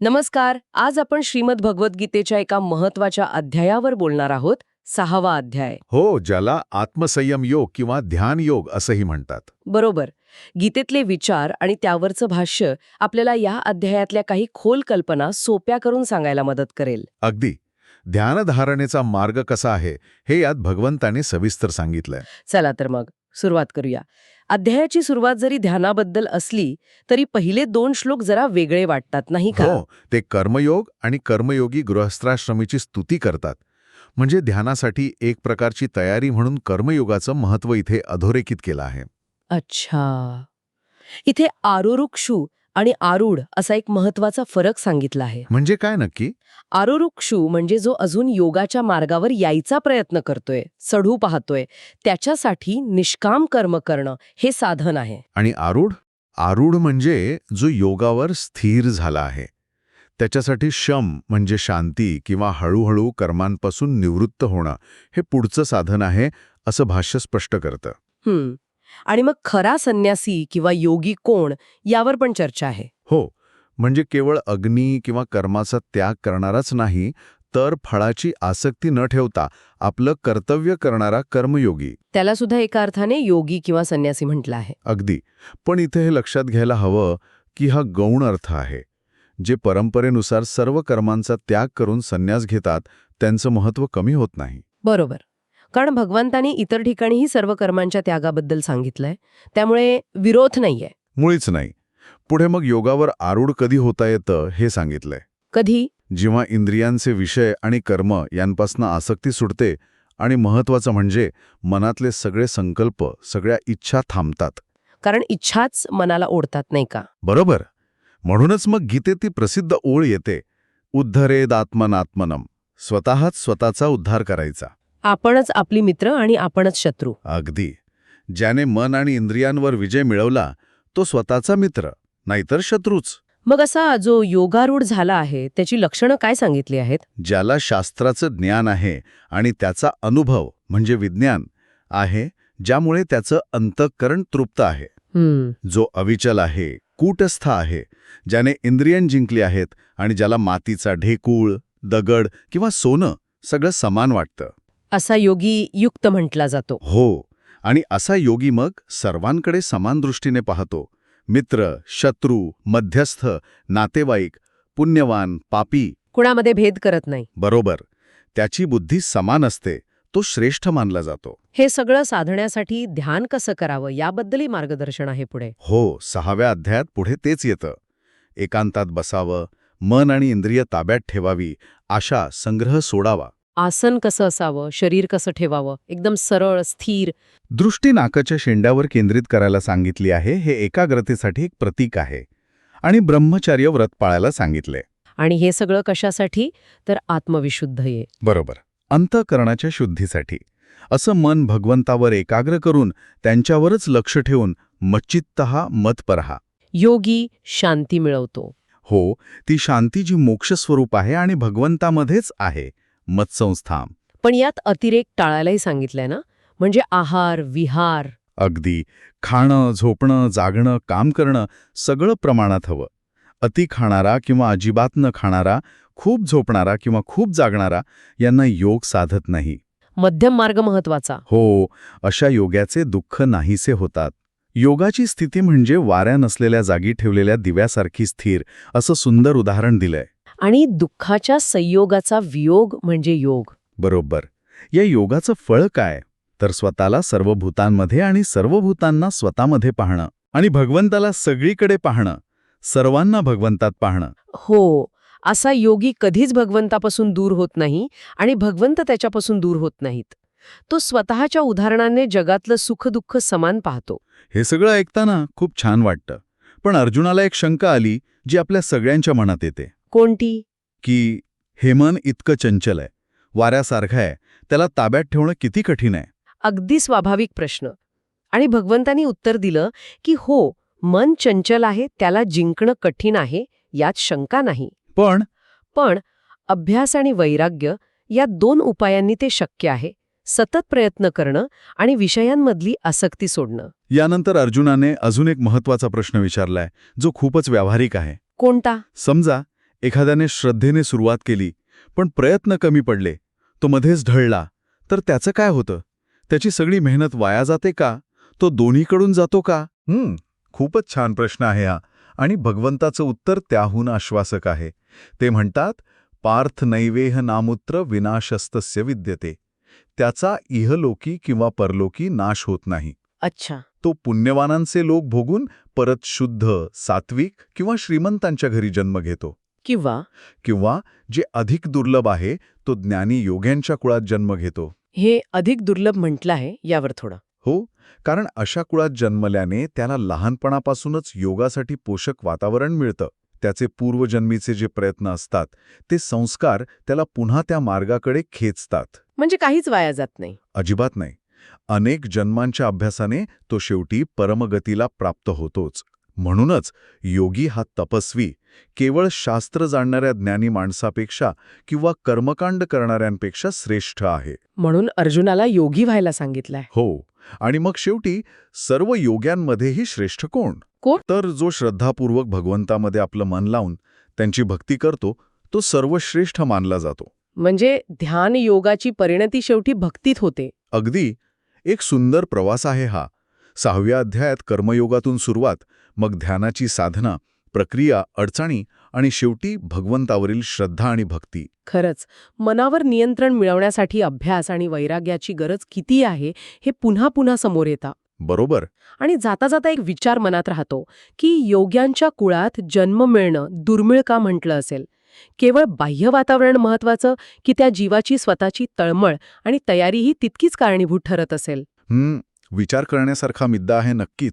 नमस्कार आज आपण श्रीमद भगवद्गीतेच्या एका महत्त्वाच्या अध्यायावर बोलणार आहोत सहावा अध्याय. हो ज्याला आत्मसंयम योग किंवा ध्यान योग असंही म्हणतात. बरोबर. गीतेतले विचार आणि त्यावरचं भाष्य आपल्याला या अध्यायातल्या काही खोल कल्पना सोप्या करून सांगायला मदत करेल. अगदी. ध्यानधारणेचा मार्ग कसा आहे हे यात भगवंताने सविस्तर सांगितलंय. चला तर मग सुरुवात करूया. अध्यायाची सुरुवात जरी ध्यानाबद्दल असली तरी पहिले दोन श्लोक जरा वेगळे वाटतात नाही का? हो ते कर्मयोग आणि कर्मयोगी गृहस्थाश्रमीची स्तुती करतात. म्हणजे ध्यानासाठी एक प्रकारची तयारी म्हणून कर्मयोगाचं महत्त्व इथे अधोरेखित केलं आहे. अच्छा. इथे आरुरुक्षू आणि आरूढ असा एक महत्त्वाचा फरक सांगितला आहे. म्हणजे काय नक्की? आरुरुक्षू म्हणजे जो अजून योगाच्या मार्गावर यायचा प्रयत्न करतोय चढू पाहतोय त्याच्यासाठी निष्काम कर्म करणं हे साधन आहे. आणि आरूढ? आरूढ म्हणजे जो योगावर स्थिर झाला आहे. त्याच्यासाठी शम म्हणजे शांती किंवा हळूहळू कर्मांपासून निवृत्त होणं हे पुढचं साधन आहे असं भाष्य स्पष्ट करतं. आणि मग खरा संन्यासी किंवा योगी कोण यावर पण चर्चा आहे. हो म्हणजे केवळ अग्नी किंवा कर्माचा त्याग करणाराच नाही तर फळाची आसक्ती न ठेवता आपलं कर्तव्य करणारा कर्मयोगी. त्याला सुद्धा एका अर्थाने योगी किंवा संन्यासी म्हटलं आहे. अगदी. पण इथे हे लक्षात घ्यायला हवं की हा गौण अर्थ आहे जे परंपरेनुसार सर्व कर्मांचा त्याग करून संन्यास घेतात त्यांचं महत्त्व कमी होत नाही. बरोबर. कारण भगवंतानी इतर ठिकाणीही सर्व कर्मांच्या त्यागाबद्दल सांगितलंय. त्यामुळे विरोध नाहीये. मुळीच नाही. पुढे मग योगावर आरूढ कधी होता येतं हे सांगितलंय. कधी? जेव्हा इंद्रियांचे विषय आणि कर्म यांपासून आसक्ती सुटते आणि महत्वाचं म्हणजे मनातले सगळे संकल्प सगळ्या इच्छा थांबतात. कारण इच्छाच मनाला ओढतात नाही का? बरोबर. म्हणूनच मग गीतेत ती प्रसिद्ध ओळ येते. उद्धरेदात्मनात्मनम. स्वतःच स्वतःचा उद्धार करायचा. आपणच आपली मित्र आणि आपणच शत्रू. अगदी. ज्याने मन आणि इंद्रियांवर विजय मिळवला तो स्वतःचा मित्र नाहीतर शत्रूच. मग असा जो योगारूढ झाला आहे त्याची लक्षणं काय सांगितली आहेत? ज्याला शास्त्राचं ज्ञान आहे आणि त्याचा अनुभव म्हणजे विज्ञान आहे ज्यामुळे त्याचं अंतःकरण तृप्त आहे. जो अविचल आहे कूटस्थ आहे ज्याने इंद्रियन जिंकली आहेत आणि ज्याला मातीचा ढेकूळ दगड किंवा सोनं सगळं समान वाटतं. असा योगी युक्त म्हटला जातो. हो आणि असा योगी मग सर्वांकडे समान दृष्टीने पाहतो. मित्र शत्रू मध्यस्थ नातेवाईक पुण्यवान पापी. कुणामध्ये भेद करत नाही. बरोबर. त्याची बुद्धी समान असते तो श्रेष्ठ मानला जातो. हे सगळं साधण्यासाठी ध्यान कसं करावं याबद्दलही मार्गदर्शन आहे पुढे. हो सहाव्या अध्यायात पुढे तेच येतं. एकांतात बसावं मन आणि इंद्रिय ताब्यात ठेवावी आशा संग्रह सोडावा. आसन कसं असावं शरीर कसं ठेवावं एकदम सरळ स्थिर? दृष्टी नाकाच्या शेंड्यावर केंद्रित करायला सांगितली आहे हे एकाग्रतेसाठी एक प्रतीक आहे आणि ब्रह्मचार्य व्रत पाळायला सांगितले. आणि हे सगळं कशासाठी? तर आत्मविशुद्ध ये. बरोबर. अंतःकरणाच्या शुद्धीसाठी. असं मन भगवंतावर एकाग्र करून त्यांच्यावरच लक्ष ठेवून मच्चित्तहा मतपरहा योगी शांती मिळवतो. हो ती शांती जी मोक्षस्वरूप आहे आणि भगवंतामध्येच आहे. मत्संस्था पण यात अतिरेक टाळायलाही सांगितलंय ना? म्हणजे आहार विहार. अगदी. खाणं झोपणं जागणं काम करणं सगळं प्रमाणात हवं. अति खाणारा किंवा अजिबात न खाणारा खूप झोपणारा किंवा खूप जागणारा यांना योग साधत नाही. मध्यम मार्ग महत्त्वाचा. हो अशा योगाचे दुःख नाहीसे होतात. योगाची स्थिती म्हणजे वाऱ्या नसलेल्या जागी ठेवलेल्या दिव्यासारखी स्थिर असं सुंदर उदाहरण दिलंय. आणि दुःखाच्या संयोगाचा वियोग म्हणजे योग. बरोबर. या योगाचं फळ काय? तर स्वतःला सर्व भूतांमध्ये आणि सर्व भूतांना स्वतःमध्ये पाहणं आणि भगवंताला सगळीकडे पाहणं सर्वांना भगवंतात पाहणं. हो असा योगी कधीच भगवंतापासून दूर होत नाही आणि भगवंत त्याच्यापासून दूर होत नाहीत. तो स्वतःच्या उदाहरणाने जगातलं सुखदुःख समान पाहतो. हे सगळं ऐकताना खूप छान वाटतं. पण अर्जुनाला एक शंका आली जी आपल्या सगळ्यांच्या मनात येते. कोणती? की हे मन इतकं चंचल आहे वाऱ्यासारखं आहे त्याला ताब्यात ठेवणं किती कठीण आहे? अगदी स्वाभाविक प्रश्न. आणि भगवंतानी उत्तर दिलं की हो मन चंचल आहे त्याला जिंकणं कठीण आहे यात शंका नाही. पण? पण अभ्यास आणि वैराग्य या दोन उपायांनी ते शक्य आहे सतत प्रयत्न करणं आणि विषयांमधली आसक्ती सोडणं. यानंतर अर्जुनाने अजून एक महत्त्वाचा प्रश्न विचारलाय जो खूपच व्यावहारिक आहे. कोणता? समजा एखाद्याने श्रद्धेने सुरुवात केली पण प्रयत्न कमी पडले. तो मध्येच ढळला. तर त्याचं काय होतं? त्याची सगळी मेहनत वाया जाते का? तो दोन्हीकडून जातो का? हं, खूपच छान प्रश्न आहे हा. आणि भगवंताचं उत्तर त्याहून आश्वासक आहे. ते म्हणतात पार्थ नैवेह नामुत्र विनाशस्तस्य विद्यते. त्याचा इहलोकी किंवा परलोकी नाश होत नाही. अच्छा. तो पुण्यवानांचे लोक भोगून परत शुद्ध सात्विक किंवा श्रीमंतांच्या घरी जन्म घेतो. किंवा किंवा जे अधिक दुर्लभ आहे तो ज्ञानी योग्यांच्या कुळात जन्म घेतो. हे अधिक दुर्लभ म्हटलं आहे यावर थोडं. हो कारण अशा कुळात जन्मल्याने त्याला लहानपणापासूनच योगासाठी पोषक वातावरण मिळतं. त्याचे पूर्वजन्मीचे जे प्रयत्न असतात ते संस्कार त्याला पुन्हा त्या मार्गाकडे खेचतात. म्हणजे काहीच वाया जात नाही. अजिबात नाही. अनेक जन्मांच्या अभ्यासाने तो शेवटी परमगतीला प्राप्त होतोच. म्हणूनच योगी हा तपस्वी केवळ शास्त्र जाणणाऱ्या ज्ञानी माणसापेक्षा किंवा कर्मकांड करणाऱ्यांपेक्षा श्रेष्ठ आहे. म्हणून अर्जुनाला योगी व्हायला सांगितलंय. हो आणि मग शेवटी सर्व योग्यांमध्येही श्रेष्ठ कोण? कोण? तर जो श्रद्धापूर्वक भगवंतामध्ये आपलं मन लावून त्यांची भक्ती करतो तो सर्वश्रेष्ठ मानला जातो. म्हणजे ध्यान योगाची परिणती शेवटी भक्तीत होते. अगदी एक सुंदर प्रवास आहे हा. सहाव्या अध्यायात कर्मयोगातून सुरुवात मग ध्यानाची साधना प्रक्रिया अडचणी आणि शेवटी भगवंतावरील श्रद्धा आणि भक्ती. खरंच मनावर नियंत्रण मिळवण्यासाठी अभ्यास आणि वैराग्याची गरज किती आहे हे पुन्हा पुन्हा समोर येतं. बरोबर. आणि जाता जाता एक विचार मनात राहतो की योग्यांच्या कुळात जन्म मिळणं दुर्मिळ का म्हटलं असेल? केवळ बाह्य वातावरण महत्वाचं की त्या जीवाची स्वतःची तळमळ आणि तयारीही तितकीच कारणीभूत ठरत असेल? विचार करण्यासारखा मुद्दा आहे नक्कीच.